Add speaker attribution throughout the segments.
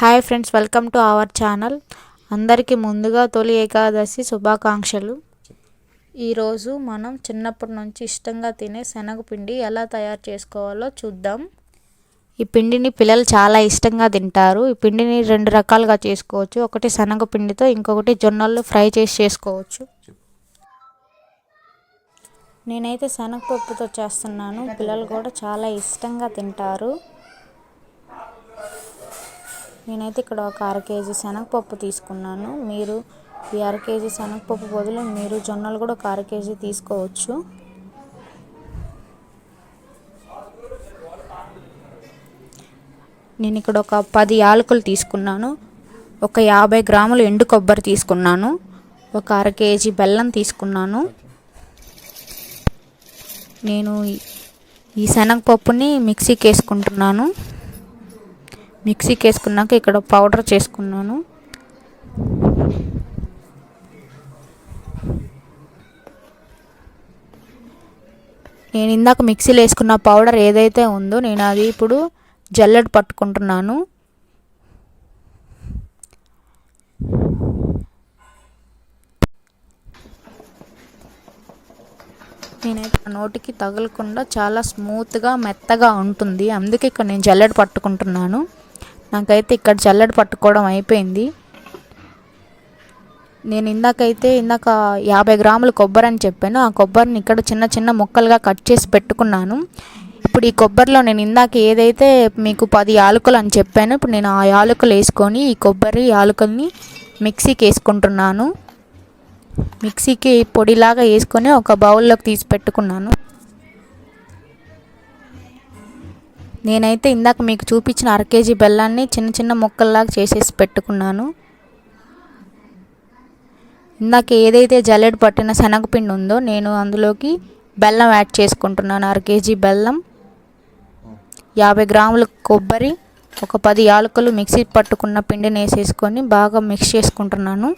Speaker 1: Hi friends welcome to our channel. అందరికీ ముందుగా తొలి ఏకాదశి శుభాకాంక్షలు. ఈరోజు మనం చిన్నప్పటి నుంచి ఇష్టంగా తినే శనగపిండి ఎలా తయారు చేసుకోవాలో చూద్దాం. ఈ పిండిని పిల్లలు చాలా ఇష్టంగా తింటారు. ఈ పిండిని రెండు రకాలుగా చేసుకోవచ్చు. ఒకటి శనగపిండితో ఇంకొకటి జొన్నలు ఫ్రై చేసి చేసుకోవచ్చు. నేనైతే శనగపప్పుతో చేస్తున్నాను. పిల్లలు కూడా చాలా ఇష్టంగా తింటారు. నేనైతే ఇక్కడ ఒక అర కేజీ శనగపప్పు తీసుకున్నాను. మీరు ఈ అర కేజీ శనగపప్పు బదులు మీరు జొన్నలు కూడా ఒక అర కేజీ తీసుకోవచ్చు. నేను ఇక్కడ ఒక పది యాలకులు తీసుకున్నాను. ఒక యాభై గ్రాములు ఎండు కొబ్బరి తీసుకున్నాను. ఒక అర కేజీ బెల్లం తీసుకున్నాను. నేను ఈ శనగపప్పుని మిక్సీకి వేసుకుంటున్నాను. మిక్సీకి వేసుకున్నాక ఇక్కడ పౌడర్ చేసుకున్నాను. నేను ఇందాక మిక్సీలో వేసుకున్న పౌడర్ ఏదైతే ఉందో నేను అది ఇప్పుడు జల్లెడ పట్టుకుంటున్నాను. నేనైతే నోటికి తగలకుండా చాలా స్మూత్గా మెత్తగా ఉంటుంది. అందుకే ఇక్కడ నేను జల్లెడ పట్టుకుంటున్నాను. నాకైతే ఇక్కడ జల్లెడ పట్టుకోవడం అయిపోయింది. నేను ఇందాకైతే ఇందాక యాభై గ్రాములు కొబ్బరి అని చెప్పాను. ఆ కొబ్బరిని ఇక్కడ చిన్న చిన్న ముక్కలుగా కట్ చేసి పెట్టుకున్నాను. ఇప్పుడు ఈ కొబ్బరిలో నేను ఇందాక ఏదైతే మీకు పది యాలకులు అని చెప్పాను ఇప్పుడు నేను ఆ యాలకులు వేసుకొని ఈ కొబ్బరి యాలకుల్ని మిక్సీకి వేసుకుంటున్నాను. మిక్సీకి పొడిలాగా వేసుకొని ఒక బౌల్లోకి తీసి పెట్టుకున్నాను. నేనైతే ఇందాక మీకు చూపించిన అర కేజీ బెల్లాన్ని చిన్న చిన్న ముక్కల్లాగా చేసేసి పెట్టుకున్నాను. ఇందాక ఏదైతే జల్లెడ పట్టిన శనగపిండి ఉందో నేను అందులోకి బెల్లం యాడ్ చేసుకుంటున్నాను. అర కేజీ బెల్లం యాభై గ్రాముల కొబ్బరి ఒక పది యాలకులు మిక్సీ పట్టుకున్న పిండిని వేసేసుకొని బాగా మిక్స్ చేసుకుంటున్నాను.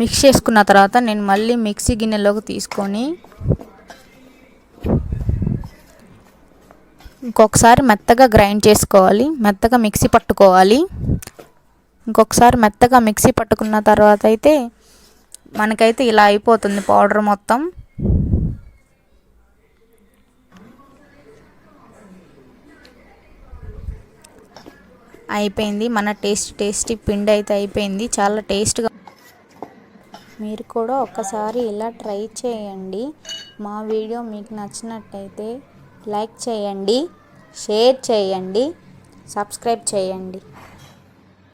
Speaker 1: మిక్స్ చేసుకున్న తర్వాత నేను మళ్ళీ మిక్సీ గిన్నెలోకి తీసుకొని ఇంకొకసారి మెత్తగా గ్రైండ్ చేసుకోవాలి మెత్తగా మిక్సీ పట్టుకోవాలి. ఇంకొకసారి మెత్తగా మిక్సీ పట్టుకున్న తర్వాత అయితే మనకైతే ఇలా అయిపోతుంది పౌడర్ మొత్తం. అయిపోయింది. మన టేస్ట్ టేస్టీ పిండి అయితే అయిపోయింది. చాలా టేస్ట్గా మీరు కూడా ఒక్కసారి ఇలా ట్రై చేయండి. మా వీడియో మీకు నచ్చినట్టయితే లైక్ చేయండి షేర్ చేయండి సబ్స్క్రైబ్ చేయండి.